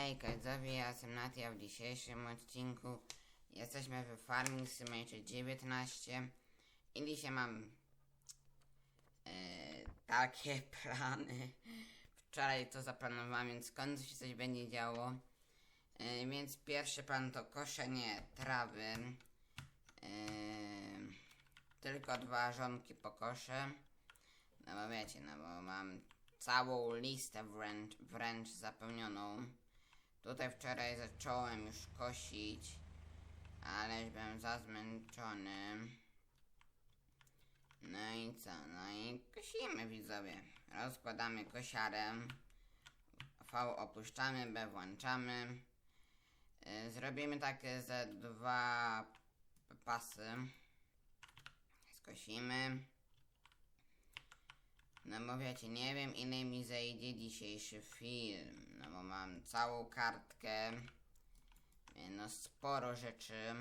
Hej, widzowie, ja jestem Natia. W dzisiejszym odcinku jesteśmy w Farming Simulator 19 i dzisiaj mam e, takie plany. Wczoraj to zaplanowałem, więc skąd się coś będzie działo. E, więc pierwszy plan to koszenie trawy. E, tylko dwa żonki pokoszę. No bo wiecie, no bo mam całą listę wręcz, wręcz zapełnioną. Tutaj wczoraj zacząłem już kosić, ale byłem za zmęczony. No i co? No i kosimy widzowie. Rozkładamy kosiarem. V opuszczamy, B włączamy. Y, Zrobimy takie ze dwa pasy. Skosimy. No bo wiecie, nie wiem ile mi zejdzie dzisiejszy film, no bo mam całą kartkę, y, no sporo rzeczy.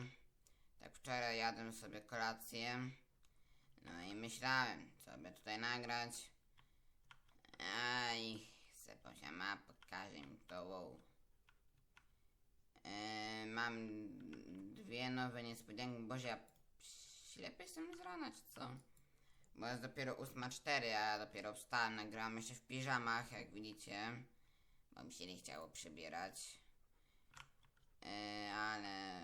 Tak wczoraj jadłem sobie kolację, no i myślałem, co by tutaj nagrać. Aj, Seposia ma, pokaże mi to, wow. Yy, mam dwie nowe niespodzianki, boże ja ślepy jestem z rana, czy co? Bo jest dopiero 8.04, a dopiero wstałem, nagrałem jeszcze w piżamach, jak widzicie. Bo mi się nie chciało przebierać. Yy, ale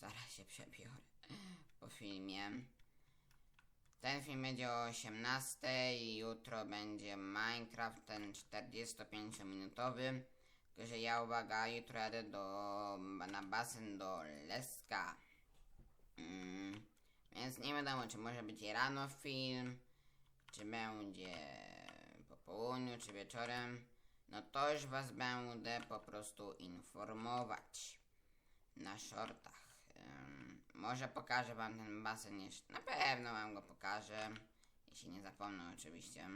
zaraz się przebiorę po filmie. Ten film będzie o 18 i jutro będzie Minecraft, ten 45-minutowy. Tylko, że ja uwaga, jutro jadę do, na basen do Leska. Mm. Więc nie wiadomo, czy może być rano film, czy będzie po południu, czy wieczorem. No to już was będę po prostu informować na shortach. Ym, może pokażę wam ten basen jeszcze. Na pewno wam go pokażę. Jeśli nie zapomnę oczywiście.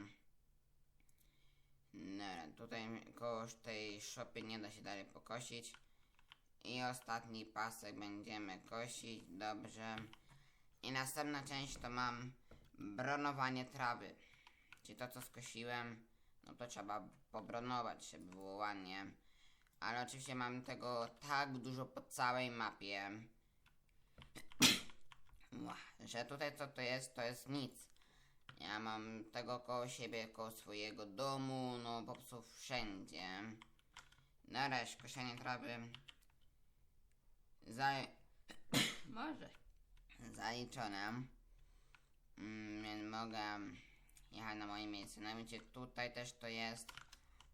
No, tutaj koło tej szopy nie da się dalej pokosić. I ostatni pasek będziemy kosić. Dobrze. I następna część to mam bronowanie trawy. Czyli to co skosiłem, no to trzeba pobronować, żeby było ładnie. Ale oczywiście mam tego tak dużo po całej mapie, że tutaj co to jest, to jest nic. Ja mam tego koło siebie, koło swojego domu, no po prostu wszędzie. Nareszcie koszenie trawy. Zaj... Może zaliczone. Mm, więc mogę jechać na moje miejsce. No wiecie, tutaj też to jest.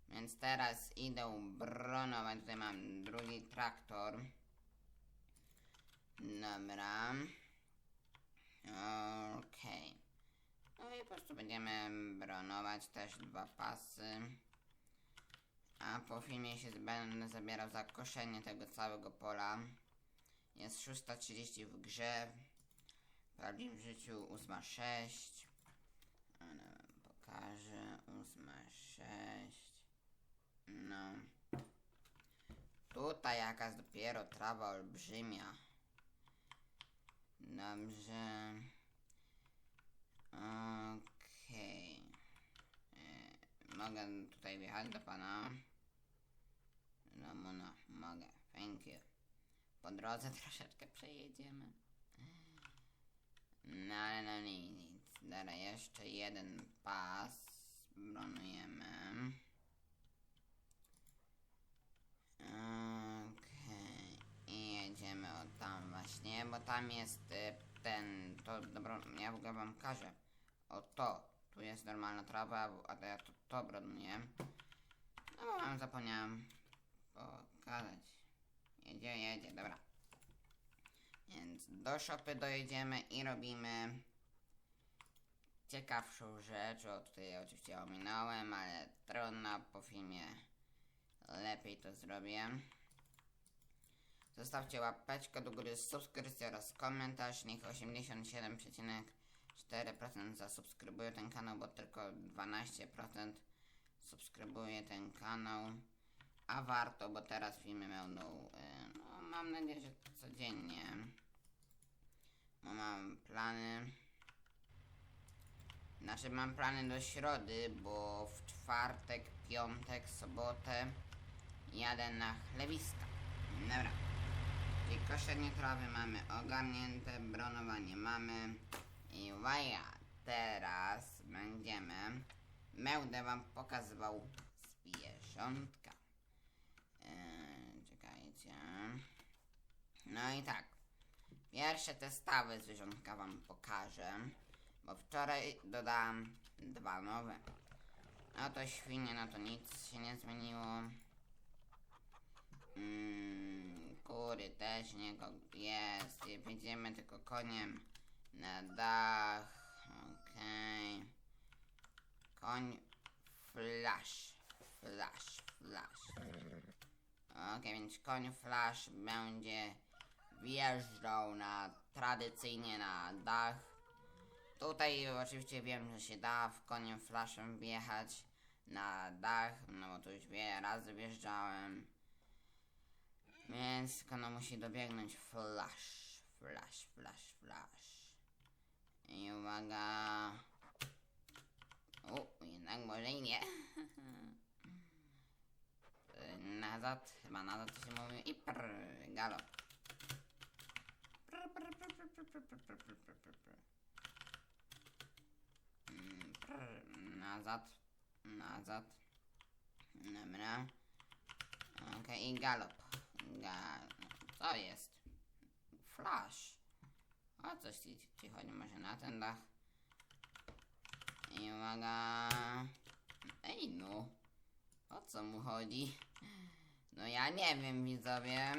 Więc teraz idę bronować. Tutaj mam drugi traktor. Dobra. Okej. No i po prostu będziemy bronować też dwa pasy. A po filmie się będę zabierał za koszenie tego całego pola. Jest 6.30 w grze. W prawdziwym życiu 8.06. Ale wam pokażę. 8.06. No. Tutaj jakaś dopiero trawa olbrzymia. Dobrze. Okej. E, Mogę tutaj wjechać do pana? No, no, no, mogę. Thank you. Po drodze troszeczkę przejedziemy. No ale no nic. Dobra, jeszcze jeden pas. Bronujemy. Okej. I jedziemy od tam właśnie, bo tam jest y, ten, to dobro, ja w ogóle wam każę. O to, tu jest normalna trawa, a to ja to, to bronuję. No bo wam zapomniałem pokazać. Jedzie, jedzie, dobra. Do szopy dojedziemy i robimy ciekawszą rzecz. O, tutaj oczywiście ominąłem, ale trudno po filmie lepiej to zrobię. Zostawcie łapeczkę do góry, subskrypcję oraz komentarz. Niech 87,4% zasubskrybuje ten kanał, bo tylko 12% subskrybuje ten kanał. A warto, bo teraz filmy będą, y, no mam nadzieję, że codziennie. Bo mam plany. Znaczy mam plany do środy, bo w czwartek, piątek, sobotę jadę na chlewiska. Dobra. Czyli koszenie trawy mamy ogarnięte, bronowanie mamy. I uwaga, teraz będziemy. Będę wam pokazywał zwierzątka. Eee, czekajcie. No i tak. Pierwsze te stawy zwierzątka wam pokażę. Bo wczoraj dodałam dwa nowe. No to świnie, no to nic się nie zmieniło. Mm, kury też nie jest. I Będziemy tylko koniem na dach. Okej. Koń flash. Flash, flash. Okej, więc koń flash będzie wjeżdżał na tradycyjnie na dach. Tutaj oczywiście wiem, że się da w koniem flashem wjechać na dach, no bo tu już wiele razy wjeżdżałem. Więc tylko no musi dobiegnąć flash, flash, flash, flash. I uwaga. U, jednak może i nie. Nazad, chyba nazad to się mówi i prr, galop. Nazad, nazad. Dobra. Okej, i galop. Ga... Co jest? Flash. O coś ci, ci może na ten dach. I uwaga. Ej no. O co mu chodzi? No ja nie wiem widzowie.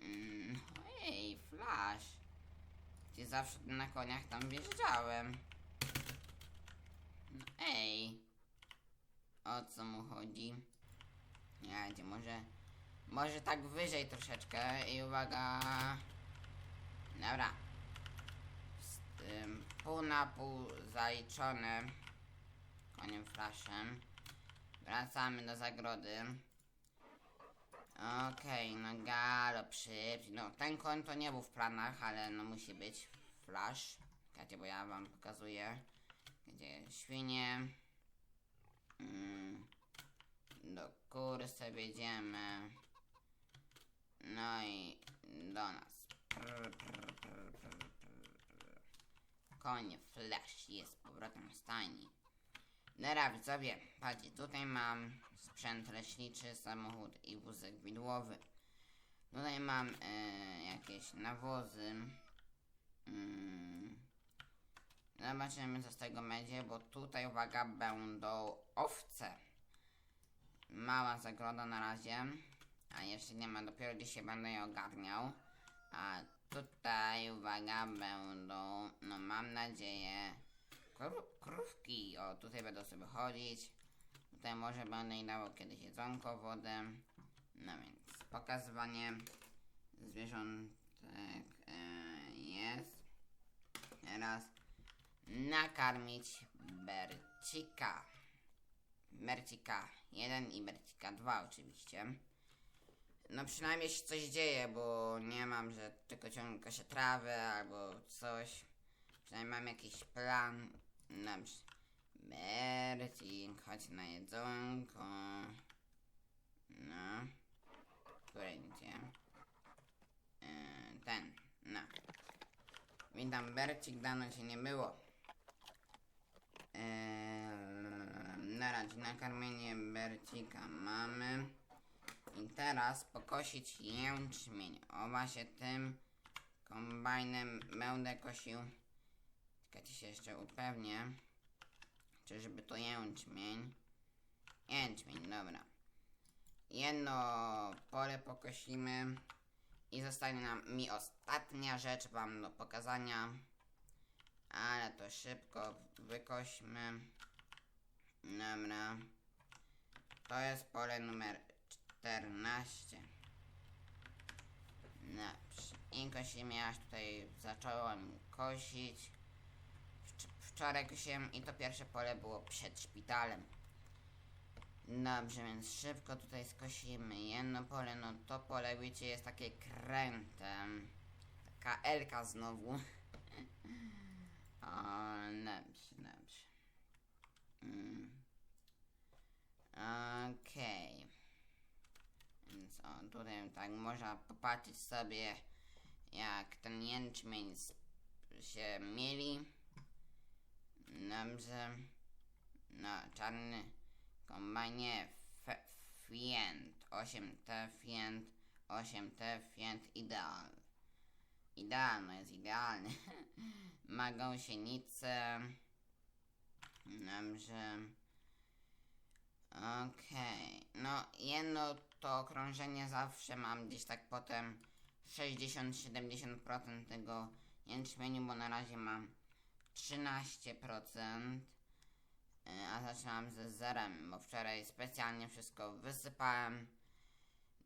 Mm, Ej, Flash. Gdzie zawsze na koniach tam wjeżdżałem. No ej. O co mu chodzi? Nie, gdzie może... Może tak wyżej troszeczkę i uwaga. Dobra. Z tym pół na pół zaliczone koniem flashem. Wracamy do zagrody. Okej, no galop szybciej. No ten koń to nie był w planach, ale no musi być flash. Czekajcie, bo ja wam pokazuję. Gdzie świnie. Mm, do kury sobie jedziemy. No i do nas. Prr, prr, prr, prr, prr. Konie flash jest powrotem w stajni. Dobra, widzowie, patrzcie, tutaj mam sprzęt leśniczy, samochód i wózek widłowy. Tutaj mam e, jakieś nawozy. Mm. Zobaczymy, co z tego będzie, bo tutaj, uwaga, będą owce. Mała zagroda na razie, a jeszcze nie ma, dopiero dzisiaj będę je ogarniał. A tutaj, uwaga, będą, no mam nadzieję, kró- krówki. O, tutaj będą sobie chodzić. Tutaj może będę im dawał kiedyś jedzonko, wodę. No więc pokazywanie zwierzątek e, jest. Teraz nakarmić Bercika. Bercika 1 i Bercika 2 oczywiście. No przynajmniej się coś dzieje, bo nie mam, że tylko ciągle się trawę albo coś. Przynajmniej mam jakiś plan. Dobrze. Bercik, chodź na jedzonko. No. Który idzie? Yy, ten. No. Witam, Bercik, dawno cię nie było. Yy, na razie nakarmienie Bercika mamy. I teraz pokosić jęczmień. O właśnie tym kombajnem będę kosił. Czekajcie się jeszcze upewnię. Czy żeby to jęczmień. Jęczmień, dobra. Jedno pole pokosimy. I zostanie nam mi ostatnia rzecz wam do pokazania. Ale to szybko wykośmy. Dobra. To jest pole numer 14. Dobrze. I kosimy, aż tutaj zacząłem kosić. Wcz- Wczoraj kosiłem i to pierwsze pole było przed szpitalem. Dobrze, więc szybko tutaj skosimy jedno pole, no to pole wiecie jest takie krętem. Taka Elka znowu. o, dobrze, dobrze. Mm. Okej. O, tutaj tak można popatrzeć sobie, jak ten jęczmień się mieli. Dobrze. No, czarny kombajnie Fiend 8T Fiend 8T Fiend ideal. Idealno jest idealny. Ma gąsienicę. Dobrze. Okej. No, jedno to okrążenie zawsze mam gdzieś tak potem 60-70% tego jęczmieniu, bo na razie mam 13%. e, A zaczynam ze zerem, bo wczoraj specjalnie wszystko wysypałem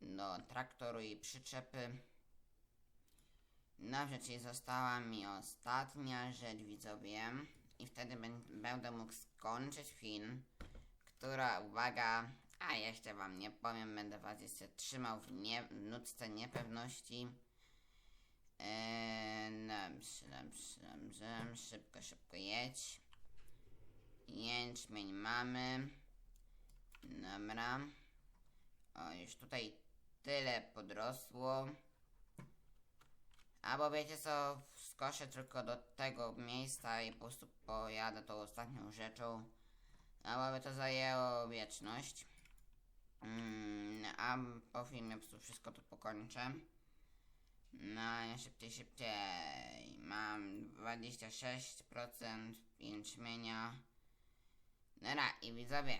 do traktoru i przyczepy. Dobrze, czyli została mi ostatnia rzecz, widzowie. I wtedy bę- będę mógł skończyć film, która, uwaga, a jeszcze wam nie powiem, będę was jeszcze trzymał w, nie, w nutce niepewności. Eee, dobrze, dobrze, dobrze, szybko, szybko jedź. Jęczmień mamy. Dobra. O, już tutaj tyle podrosło. Albo wiecie co, skoszę tylko do tego miejsca i po prostu pojadę tą ostatnią rzeczą. Albo by to zajęło wieczność. Mm, a po filmie po prostu wszystko to pokończę. No, szybciej, szybciej. Mam 26% jęczmienia. Dobra, i widzowie,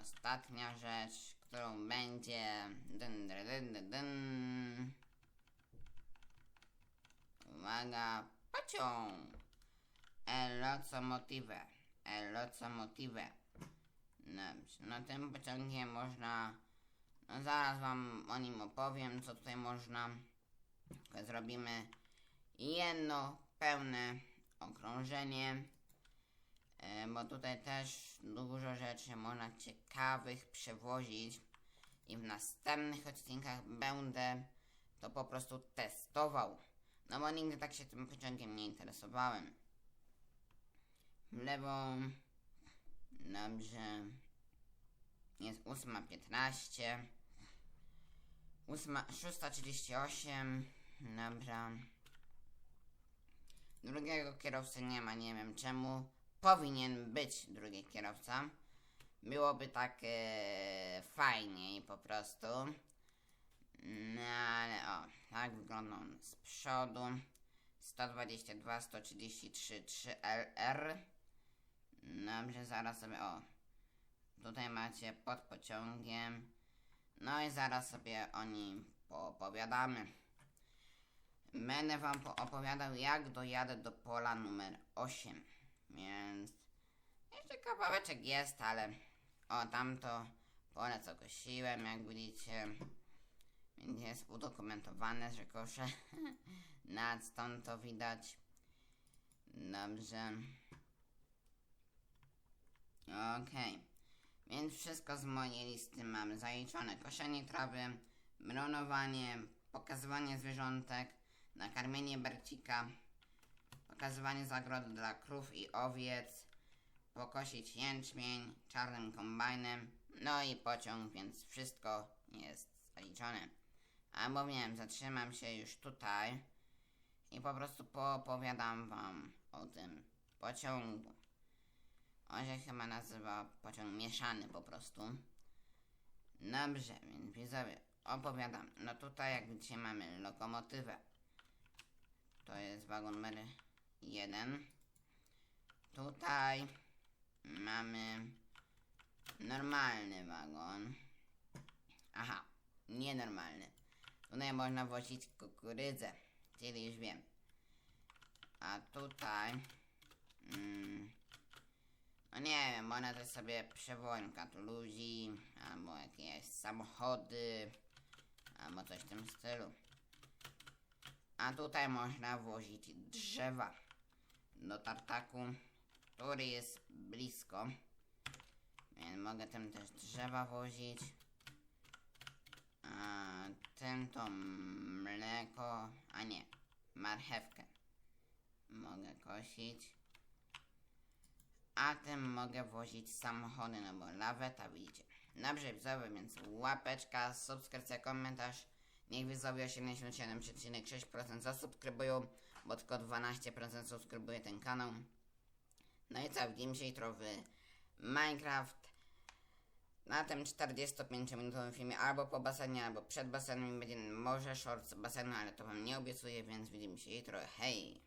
ostatnia rzecz, którą będzie... Dyn, dyn, dyn, dyn. Uwaga, pociąg! El locomotive. El locomotive. Dobrze, no tym pociągiem można... No zaraz wam o nim opowiem, co tutaj można. Zrobimy jedno pełne okrążenie. E, bo tutaj też dużo rzeczy można ciekawych przewozić. I w następnych odcinkach będę to po prostu testował. No bo nigdy tak się tym pociągiem nie interesowałem. W lewą. Dobrze. Jest 8.15. 8, 6.38. Dobra. Drugiego kierowcy nie ma, nie wiem czemu. Powinien być drugi kierowca. Byłoby tak e, fajniej po prostu. No ale o, tak wygląda on z przodu. 122, 133, 3LR. Dobrze, zaraz sobie, o. Tutaj macie pod pociągiem. No i zaraz sobie o nim poopowiadamy. Będę wam po- opowiadał jak dojadę do pola numer 8. Więc jeszcze kawałeczek jest, ale o tamto pole co kosiłem, jak widzicie. Więc jest udokumentowane, że koszę. Nad stąd to widać. Dobrze. Okej. Więc wszystko z mojej listy mamy zaliczone. Koszenie trawy, bronowanie, pokazywanie zwierzątek, nakarmienie bercika, pokazywanie zagrody dla krów i owiec, pokosić jęczmień czarnym kombajnem, no i pociąg, więc wszystko jest zaliczone. Albo wiem, zatrzymam się już tutaj i po prostu poopowiadam wam o tym pociągu. On się chyba nazywa pociąg mieszany po prostu. Dobrze, więc widzowie, opowiadam. No tutaj jak widzicie mamy lokomotywę. To jest wagon numer 1. Tutaj mamy normalny wagon. Aha, nienormalny. Tutaj można wozić kukurydzę, czyli już wiem. A tutaj... Mm, nie wiem, można też sobie przewolnika tu ludzi, albo jakieś samochody, albo coś w tym stylu. A tutaj można wozić drzewa do tartaku, który jest blisko. Więc mogę tym też drzewa wozić. A tym to mleko, a nie, marchewkę mogę kosić. A tym mogę wozić samochody, no bo laweta widzicie. Dobrze, widzowie, więc łapeczka, subskrypcja, komentarz. Niech widzowie 87,6% zasubskrybują, bo tylko 12% subskrybuje ten kanał. No i co, widzimy się jutro w Minecraft. Na tym 45-minutowym filmie albo po basenie, albo przed basenem będzie może short z basenu, ale to wam nie obiecuję, więc widzimy się jutro. Hej!